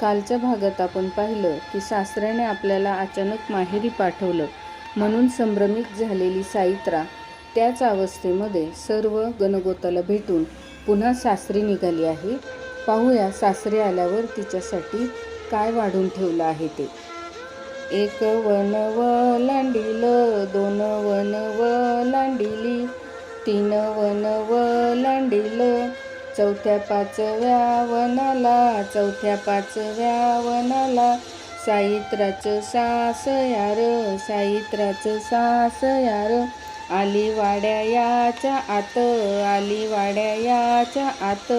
कालच्या भागात आपण पाहिलं की सासऱ्याने आपल्याला अचानक माहेरी पाठवलं. म्हणून संभ्रमित झालेली साईत्रा त्याच अवस्थेमध्ये सर्व गणगोताला भेटून पुन्हा सासरी निघाली आहे. पाहूया सासरे आल्यावर तिच्यासाठी काय वाढून ठेवलं आहे ते. एक वन व लांडील दोन वन व लांडिली तीन वन व लांडील चौथ्या पाचव्या वनाला चौथ्या पाचव्या वनाला साईत्राचं सास यार साईत्राचं सास यार. आली वाड्या याच्या आत आली वाड्या याच्या आत.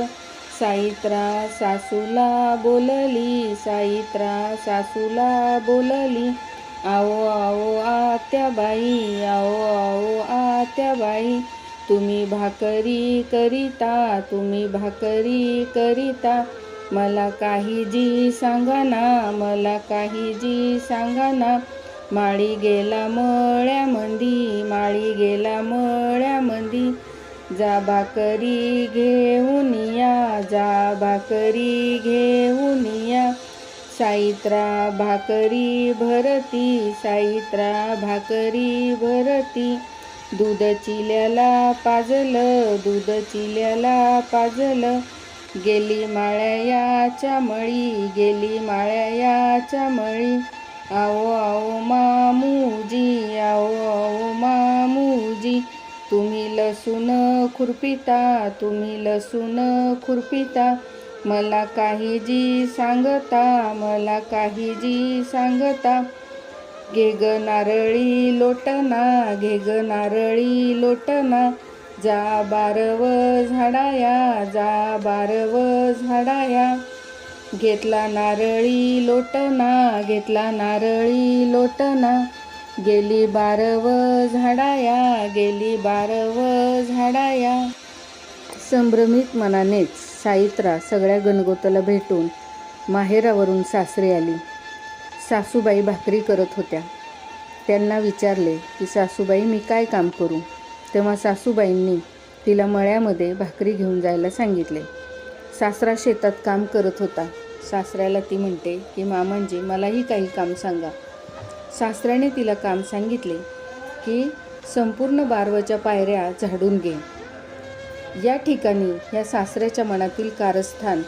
साईत्रा सासूला बोलली साईत्रा सासूला बोलली. आओ आओ आत्याबाई आओ आओ आत्याबाई. तुम्ही भाकरी करिता तुम्ही भाकरी करिता. मला काही जी सांगाना मला काही जी सांगाना माळी गेला मळ्यामंदी माळी गेला मळ्यामंदी जा भाकरी घेऊन या जा भाकरी घेऊन या. साईत्रा भाकरी भरती साईत्रा भाकरी भरती. दूध चिल्याला पाजलं दूध चिल्याला पाजलं. गेली माळ्याच्या मळी गेली माळ्याच्या मळी. आओ आओ मामूजी आओ आओ मामूजी. तुम्ही लसूण खुरपिता तुम्ही लसूण खुरपिता. मला काही जी सांगता मला काही जी सांगता. घे ग नारळी लोटना घे ग नारळी लोटना. जा बारव झाडाया जा बारव झाडाया. घेतला नारळी लोटना घेतला नारळी लोटना. गेली बारव झाडाया गेली बारव झाडाया. संभ्रमित मनानेच साईत्रा सगळ्या गणगोताला भेटून माहेरावरून सासरी आली. सासूबाई भाकरी करत होत्या. त्यांना विचारले की सासूबाई मी काय काम करू? तेव्हा सासूबाईंनी तिला मळ्यामध्ये भाकरी घेऊन जायला सांगितले. सासरा शेतात काम करत होता. सासऱ्याला ती म्हणते की मामांजी मलाही काही काम सांगा. सासऱ्याने तिला काम सांगितले की संपूर्ण बारवच्या पायऱ्या झाडून घे. या ठिकाणी ह्या सासऱ्याच्या मनातील कारस्थान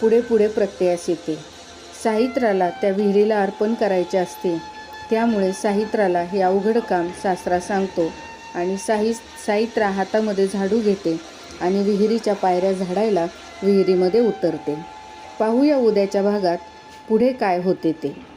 पुढे पुढे प्रत्ययास येते. साहित्राला त्या विहिरीला अर्पण करायचे असते. त्यामुळे साहित्राला हे अवघड काम सासरा सांगतो आणि साहि साहित्रा हातामध्ये झाडू घेते आणि विहिरीच्या पायऱ्या झाडायला विहिरीमध्ये उतरते. पाहूया उद्याच्या भागात पुढे काय होते ते.